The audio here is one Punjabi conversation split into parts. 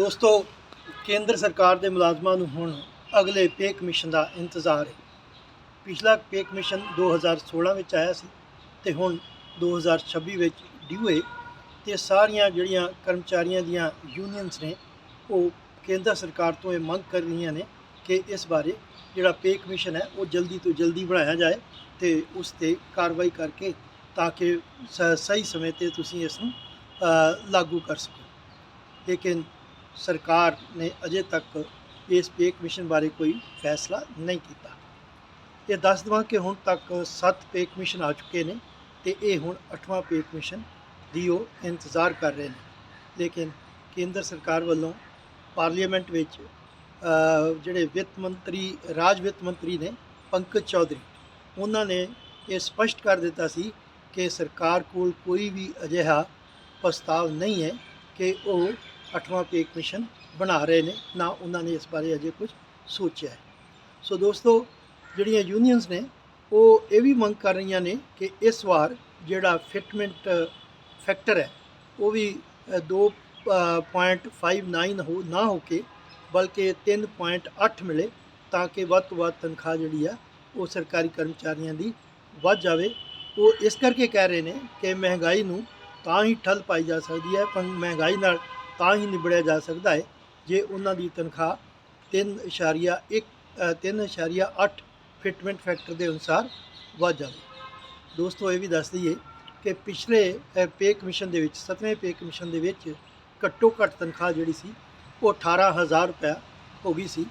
ਦੋਸਤੋ, ਕੇਂਦਰ ਸਰਕਾਰ ਦੇ ਮੁਲਾਜ਼ਮਾਂ ਨੂੰ ਹੁਣ ਅਗਲੇ ਪੇ ਕਮਿਸ਼ਨ ਦਾ ਇੰਤਜ਼ਾਰ ਹੈ। ਪਿਛਲਾ ਪੇ ਕਮਿਸ਼ਨ 2016 ਵਿੱਚ ਆਇਆ ਸੀ ਤੇ ਹੁਣ 2026 ਵਿੱਚ ਡਿਊ ਹੈ ਤੇ ਸਾਰੀਆਂ ਜਿਹੜੀਆਂ ਕਰਮਚਾਰੀਆਂ ਦੀਆਂ ਯੂਨੀਅਨਸ ਨੇ, ਉਹ ਕੇਂਦਰ ਸਰਕਾਰ ਤੋਂ ਇਹ ਮੰਗ ਕਰ ਰਹੀਆਂ ਨੇ ਕਿ ਇਸ ਬਾਰੇ ਜਿਹੜਾ ਪੇ ਕਮਿਸ਼ਨ ਹੈ, ਉਹ ਜਲਦੀ ਤੋਂ ਜਲਦੀ ਬਣਾਇਆ ਜਾਏ ਤੇ ਉਸ ਤੇ ਕਾਰਵਾਈ ਕਰਕੇ ਤਾਂ ਕਿ ਸ- ਸਹੀ ਸਮੇਂ ਤੇ ਤੁਸੀਂ ਇਸ ਨੂੰ ਲਾਗੂ ਕਰ ਸਕੋ। ਲੇਕਿਨ ਸਰਕਾਰ ਨੇ ਅਜੇ ਤੱਕ ਇਸ ਪੇ ਕਮਿਸ਼ਨ ਬਾਰੇ ਕੋਈ ਫੈਸਲਾ ਨਹੀਂ ਕੀਤਾ। ਇਹ ਦੱਸ ਦਵਾਂ ਕਿ ਹੁਣ ਤੱਕ 7 ਪੇ ਕਮਿਸ਼ਨ ਆ ਚੁੱਕੇ ਨੇ ਤੇ ਇਹ ਹੁਣ 8ਵਾਂ ਪੇ ਕਮਿਸ਼ਨ ਦੀ ਉਹ ਇੰਤਜ਼ਾਰ ਕਰ ਰਹੇ ਨੇ। ਲੇਕਿਨ ਕੇਂਦਰ ਸਰਕਾਰ ਵੱਲੋਂ ਪਾਰਲੀਮੈਂਟ ਵਿੱਚ ਜਿਹੜੇ ਵਿੱਤ ਮੰਤਰੀ, ਰਾਜ ਵਿੱਤ ਮੰਤਰੀ ਨੇ, ਪੰਕਜ ਚੌਧਰੀ, ਉਹਨਾਂ ਨੇ ਇਹ ਸਪਸ਼ਟ ਕਰ ਦਿੱਤਾ ਸੀ ਕਿ ਸਰਕਾਰ ਕੋਲ ਕੋਈ ਵੀ ਅਜਿਹਾ ਪ੍ਰਸਤਾਵ ਨਹੀਂ ਹੈ ਕਿ ਉਹ ਅੱਠਵਾਂ ਪੇ ਕਮਿਸ਼ਨ ਬਣਾ ਰਹੇ ਨੇ ਨਾ ਉਹਨਾਂ ਨੇ ਇਸ ਬਾਰੇ ਅਜੇ ਕੁਝ ਸੋਚਿਆ ਹੈ। ਸੋ ਦੋਸਤੋ ਜਿਹੜੀਆਂ ਯੂਨੀਅਨਸ ਨੇ ਉਹ ਇਹ ਵੀ ਮੰਗ ਕਰ ਰਹੀਆਂ ਨੇ ਕਿ ਇਸ ਵਾਰ ਜਿਹੜਾ ਫਿਟਮੈਂਟ ਫੈਕਟਰ ਹੈ ਉਹ ਵੀ ਅ, 2.59 ਹੋ ਨਾ ਹੋ ਕੇ ਬਲਕਿ 3.8 ਮਿਲੇ ਤਾਂ ਕਿ ਵੱਧ ਤੋਂ ਵੱਧ ਤਨਖਾਹ ਜਿਹੜੀ ਆ ਉਹ ਸਰਕਾਰੀ ਕਰਮਚਾਰੀਆਂ ਦੀ ਵੱਧ ਜਾਵੇ। ਉਹ ਇਸ ਕਰਕੇ ਕਹਿ ਰਹੇ ਨੇ ਕਿ ਮਹਿੰਗਾਈ ਨੂੰ ਤਾਂ ਹੀ ਠੱਲ ਪਾਈ ਜਾ ਸਕਦੀ ਹੈ ਪਰ ਮਹਿੰਗਾਈ ਨਾਲ ਤਾਂ ਹੀ ਨਿਬੜਿਆ ਜਾ ਸਕਦਾ ਹੈ ਜੇ ਉਹਨਾਂ ਦੀ ਤਨਖਾਹ 3.1 ਅ, 3.8 ਫਿਟਮੈਂਟ ਫੈਕਟਰ ਦੇ ਅਨੁਸਾਰ ਵੱਧ ਜਾਵੇ। ਦੋਸਤੋ ਇਹ ਵੀ ਦੱਸ ਦਈਏ ਕਿ ਪਿਛਲੇ ਪੇ ਕਮਿਸ਼ਨ ਦੇ ਵਿੱਚ 7ਵੇਂ ਪੇ ਕਮਿਸ਼ਨ ਦੇ ਵਿੱਚ ਘੱਟੋ ਘੱਟ ਤਨਖਾਹ ਜਿਹੜੀ ਸੀ ਉਹ 18000 ਰੁਪਇਆ ਹੋ ਗਈ ਸੀ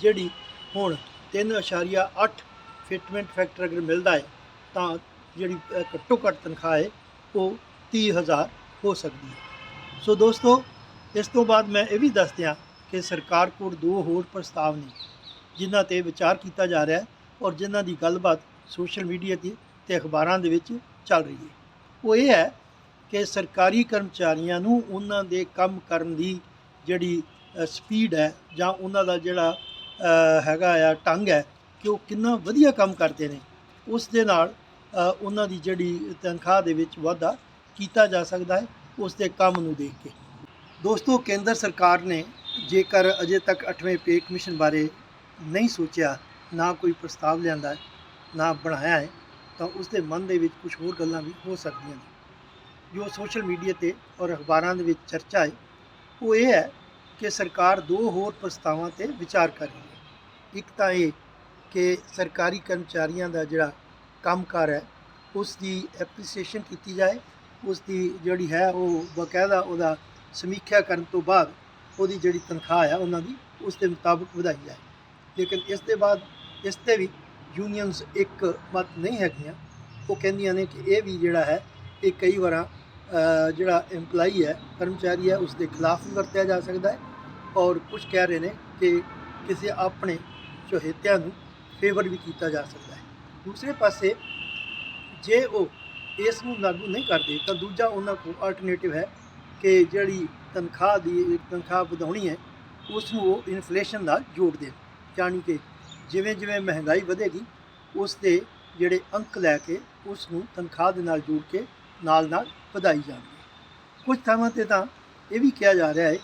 ਜਿਹੜੀ ਹੁਣ 3.8 ਫਿਟਮੈਂਟ ਫੈਕਟਰ ਅਗਰ ਮਿਲਦਾ ਹੈ ਤਾਂ ਜਿਹੜੀ ਘੱਟੋ ਘੱਟ ਤਨਖਾਹ ਹੈ ਉਹ 30000 ਹੋ ਸਕਦੀ ਹੈ। ਸੋ ਦੋਸਤੋ ਇਸ ਤੋਂ ਬਾਅਦ ਮੈਂ ਇਹ ਵੀ ਦੱਸ ਦਿਆਂ ਕਿ ਸਰਕਾਰ ਕੋਲ ਦੋ ਹੋਰ ਪ੍ਰਸਤਾਵ ਨੇ, ਜਿਨ੍ਹਾਂ ਤੇ ਵਿਚਾਰ ਕੀਤਾ ਜਾ ਰਿਹਾ ਹੈ ਔਰ ਜਿਨ੍ਹਾਂ ਦੀ ਗੱਲਬਾਤ ਸੋਸ਼ਲ ਮੀਡੀਆ ਤੇ ਤੇ ਅਖਬਾਰਾਂ ਦੇ ਵਿੱਚ ਚੱਲ ਰਹੀ ਹੈ। ਉਹ ਇਹ ਹੈ ਕਿ ਸਰਕਾਰੀ ਕਰਮਚਾਰੀਆਂ ਨੂੰ ਉਹਨਾਂ ਦੇ ਕੰਮ ਕਰਨ ਦੀ ਜਿਹੜੀ ਸਪੀਡ ਹੈ ਜਾਂ ਉਹਨਾਂ ਦਾ ਜਿਹੜਾ ਹੈਗਾ ਆ ਢੰਗ ਹੈ ਕਿ ਉਹ ਕਿੰਨਾ ਵਧੀਆ ਕੰਮ ਕਰਦੇ ਨੇ, ਉਸ ਦੇ ਨਾਲ ਉਹਨਾਂ ਦੀ ਜਿਹੜੀ ਤਨਖਾਹ ਦੇ ਵਿੱਚ ਵਾਧਾ ਕੀਤਾ ਜਾ ਸਕਦਾ ਹੈ ਉਸ ਦੇ ਕੰਮ ਨੂੰ ਦੇਖ ਕੇ। ਦੋਸਤੋ, ਕੇਂਦਰ ਸਰਕਾਰ ਨੇ ਜੇਕਰ ਅਜੇ ਤੱਕ 8ਵੇਂ ਪੇ ਕਮਿਸ਼ਨ ਬਾਰੇ ਨਹੀਂ ਸੋਚਿਆ, ਨਾ ਕੋਈ ਪ੍ਰਸਤਾਵ ਲਿਆਂਦਾ ਹੈ, ਨਾ ਬਣਾਇਆ ਹੈ, ਤਾਂ ਉਸ ਦੇ ਮਨ ਦੇ ਵਿੱਚ ਕੁਝ ਹੋਰ ਗੱਲਾਂ ਵੀ ਹੋ ਸਕਦੀਆਂ ਨੇ। ਜੋ ਸੋਸ਼ਲ ਮੀਡੀਆ ਤੇ ਔਰ ਅਖਬਾਰਾਂ ਦੇ ਵਿੱਚ ਚਰਚਾ ਹੈ, ਉਹ ਇਹ ਹੈ ਕਿ ਸਰਕਾਰ ਦੋ ਹੋਰ ਪ੍ਰਸਤਾਵਾਂ ਤੇ ਵਿਚਾਰ ਕਰ ਰਹੀ ਹੈ। ਇੱਕ ਤਾਂ ਇਹ ਕਿ ਸਰਕਾਰੀ ਕਰਮਚਾਰੀਆਂ ਦਾ ਜਿਹੜਾ ਕੰਮਕਾਰ ਹੈ, ਉਸ ਦੀ ਐਪਰੀਸੀਏਸ਼ਨ ਕੀਤੀ ਜਾਏ, ਉਸ ਦੀ ਜਿਹੜੀ ਹੈ ਉਹ ਬਕਾਇਦਾ ਉਹਦਾ ਸਮੀਖਿਆ ਕਰਨ ਤੋਂ ਬਾਅਦ ਉਹਦੀ ਜਿਹੜੀ ਤਨਖਾਹ ਹੈ ਉਹਨਾਂ ਦੀ ਉਸ ਦੇ ਮੁਤਾਬਕ ਵਧਾਈ ਜਾਏ ਲੇਕਿਨ ਇਸ ਦੇ ਬਾਅਦ ਇਸ ਤੇ ਵੀ ਯੂਨੀਅਨਸ ਇੱਕ ਮਤ ਨਹੀਂ ਹੈਗੀਆਂ। ਉਹ ਕਹਿੰਦੀਆਂ ਨੇ ਕਿ ਇਹ ਵੀ ਜਿਹੜਾ ਹੈ, ਇਹ ਕਈ ਵਾਰਾਂ ਜਿਹੜਾ EMPLOYEE ਹੈ, ਕਰਮਚਾਰੀ ਹੈ ਉਸ ਦੇ ਖਿਲਾਫ ਵੀ ਵਰਤਿਆ ਜਾ ਸਕਦਾ ਹੈ ਔਰ ਕੁਝ ਕਹਿ ਰਹੇ ਨੇ ਕਿ ਕਿਸੇ ਆਪਣੇ ਚਹੇਤਿਆਂ ਨੂੰ ਫੇਵਰ ਵੀ ਕੀਤਾ ਜਾ ਸਕਦਾ ਹੈ। ਦੂਸਰੇ ਪਾਸੇ ਜੇ ਉਹ ਇਸ ਨੂੰ ਲਾਗੂ ਨਹੀਂ ਕਰਦੇ, ਤਾਂ ਦੂਜਾ ਉਹਨਾਂ ਕੋਲ ਆਲਟਰਨੇਟਿਵ ਹੈ ਕਿ ਜਿਹੜੀ ਤਨਖਾਹ ਦੀ, ਤਨਖਾਹ ਵਧਾਉਣੀ ਹੈ ਉਸ ਨੂੰ ਉਹ ਇਨਫਲੇਸ਼ਨ ਨਾਲ ਜੋੜ ਦੇਣ। ਯਾਨੀ ਕਿ ਜਿਵੇਂ ਜਿਵੇਂ ਮਹਿੰਗਾਈ ਵਧੇਗੀ, ਉਸ ਦੇ ਜਿਹੜੇ ਅੰਕ ਲੈ ਕੇ ਉਸ ਨੂੰ ਤਨਖਾਹ ਦੇ ਨਾਲ ਜੋੜ ਕੇ ਨਾਲ ਨਾਲ ਵਧਾਈ ਜਾਣਗੇ। ਕੁਝ ਥਾਵਾਂ ਤੇ ਤਾਂ ਇਹ ਵੀ ਕਿਹਾ ਜਾ ਰਿਹਾ ਹੈ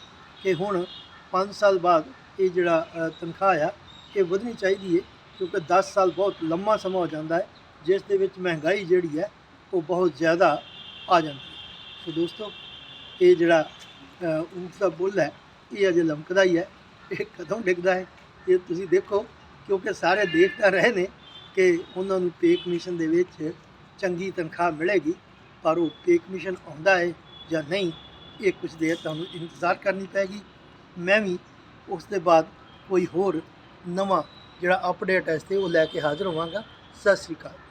ਕਿ ਹੁਣ 5 ਸਾਲ ਬਾਅਦ ਇਹ ਜਿਹੜਾ ਤਨਖਾਹ ਆ, ਇਹ ਵਧਣੀ ਚਾਹੀਦੀ ਹੈ, ਕਿਉਂਕਿ 10 ਸਾਲ ਬਹੁਤ ਲੰਮਾ ਸਮਾਂ ਹੋ ਜਾਂਦਾ ਹੈ, ਜਿਸ ਦੇ ਵਿੱਚ ਮਹਿੰਗਾਈ ਜਿਹੜੀ ਹੈ, ਉਹ ਬਹੁਤ ਜ਼ਿਆਦਾ ਆ ਜਾਂਦੀ ਹੈ। ਸੋ ਦੋਸਤੋ ਇਹ ਜਿਹੜਾ ਅ, ਦਾ ਬੁੱਲ ਹੈ ਇਹ ਅਜੇ ਲਮਕਦਾ ਹੀ ਹੈ ਇਹ ਕਦੋਂ ਡਿੱਗਦਾ ਹੈ ਇਹ ਤੁਸੀਂ ਦੇਖੋ ਕਿਉਂਕਿ ਸਾਰੇ ਦੇਖ ਤਾਂ ਰਹੇ ਨੇ ਕਿ ਉਹਨਾਂ ਨੂੰ ਪੇ ਕਮਿਸ਼ਨ ਦੇ ਵਿੱਚ ਚੰਗੀ ਤਨਖਾਹ ਮਿਲੇਗੀ ਪਰ ਉਹ ਪੇ ਕਮਿਸ਼ਨ ਆਉਂਦਾ ਹੈ ਜਾਂ ਨਹੀਂ ਇਹ ਕੁਝ ਦੇਰ ਤੁਹਾਨੂੰ ਇੰਤਜ਼ਾਰ ਕਰਨੀ ਪੈਗੀ। ਮੈਂ ਵੀ ਉਸ ਦੇ ਬਾਅਦ ਕੋਈ ਹੋਰ ਨਵਾਂ ਜਿਹੜਾ ਅਪਡੇਟ ਹੈ ਇਸ ਤੇ ਉਹ ਲੈ ਕੇ ਹਾਜ਼ਰ ਹੋਵਾਂਗਾ। ਸਤਿ ਸ੍ਰੀ ਅਕਾਲ।